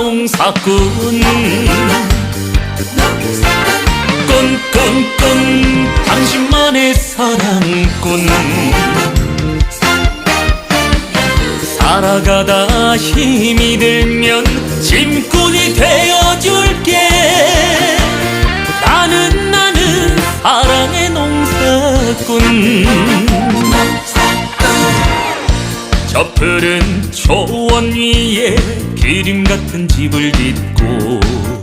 사꾼. 꾼꾼꾼 당신만의 사랑꾼. 살아가다 힘이 들면 짐꾼이 되어줄게. 나는 나는 사랑의 농사꾼. 저 푸른 초원 위에 기림 같은 집을 짓고